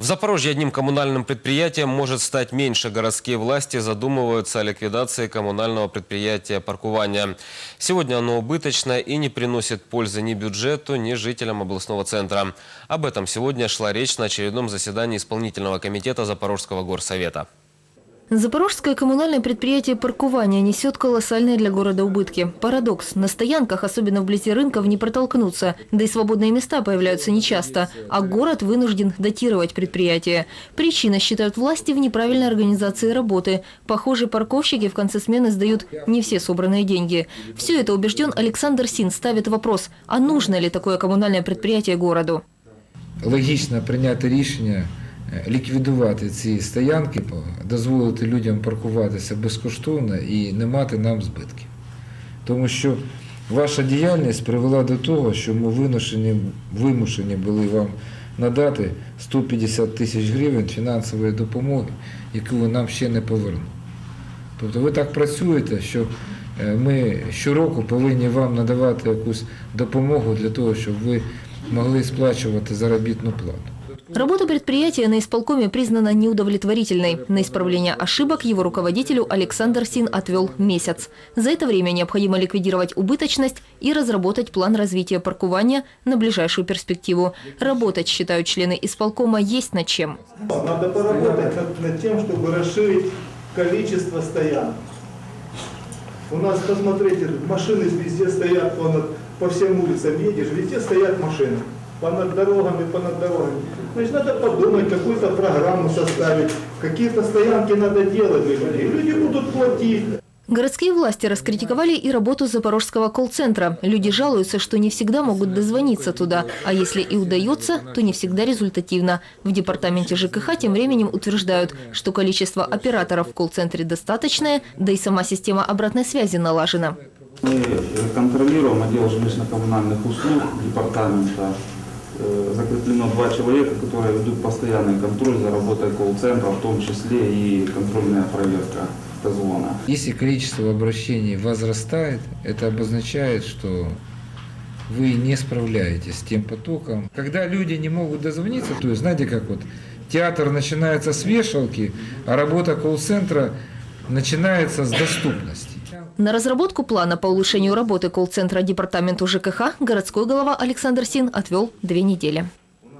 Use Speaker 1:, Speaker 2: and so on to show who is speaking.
Speaker 1: В Запорожье одним коммунальным предприятием может стать меньше. Городские власти задумываются о ликвидации коммунального предприятия паркования. Сегодня оно убыточно и не приносит пользы ни бюджету, ни жителям областного центра. Об этом сегодня шла речь на очередном заседании исполнительного комитета Запорожского горсовета.
Speaker 2: Запорожское коммунальное предприятие паркования несет колоссальные для города убытки. Парадокс. На стоянках, особенно вблизи рынков, не протолкнуться. Да и свободные места появляются нечасто. А город вынужден датировать предприятие. Причина, считают власти, в неправильной организации работы. Похоже, парковщики в конце смены сдают не все собранные деньги. Все это, убежден Александр Син, ставит вопрос, а нужно ли такое коммунальное предприятие городу?
Speaker 3: логічно прийняти рішення е, ліквідувати ці стоянки, дозволити людям паркуватися безкоштовно і не мати нам збитків. Тому що ваша діяльність привела до того, що ми вимушені, були вам надати 150 тисяч гривень фінансової допомоги, яку ви нам ще не повернули. Тобто ви так працюєте, що е, ми щороку повинні вам надавати якусь допомогу для того, щоб ви могли сплачувати заробітну плату.
Speaker 2: Работа предприятия на исполкоме признана неудовлетворительной. На исправление ошибок его руководителю Александр Син отвел месяц. За это время необходимо ликвидировать убыточность и разработать план развития паркования на ближайшую перспективу. Работать, считают члены исполкома, есть над чем.
Speaker 4: Надо поработать над, тем, чтобы расширить количество стоянок. У нас, посмотрите, машины везде стоят, по всем улицам едешь, везде стоят машины. Понад дорогами, понад дорогами. Значит, надо подумать, какую-то программу составить, какие-то стоянки надо делать для людей. Люди будут платить.
Speaker 2: Городские власти раскритиковали и работу запорожского колл-центра. Люди жалуются, что не всегда могут дозвониться туда, а если и удается, то не всегда результативно. В департаменте ЖКХ тем временем утверждают, что количество операторов в колл-центре достаточное, да и сама система обратной связи налажена.
Speaker 5: Мы контролируем отдел жилищно-коммунальных услуг департамента. Э, Закреплено два человека, которые ведут постоянный контроль за работой колл-центра, в том числе и контрольная проверка дозвона.
Speaker 3: Если количество обращений возрастает, это обозначает, что вы не справляетесь с тем потоком. Когда люди не могут дозвониться, то есть, знаете, как вот театр начинается с вешалки, а работа колл-центра начинается с доступности.
Speaker 2: На разработку плана по улучшению работы колл-центра департаменту ЖКХ городской голова Александр Син отвел две недели.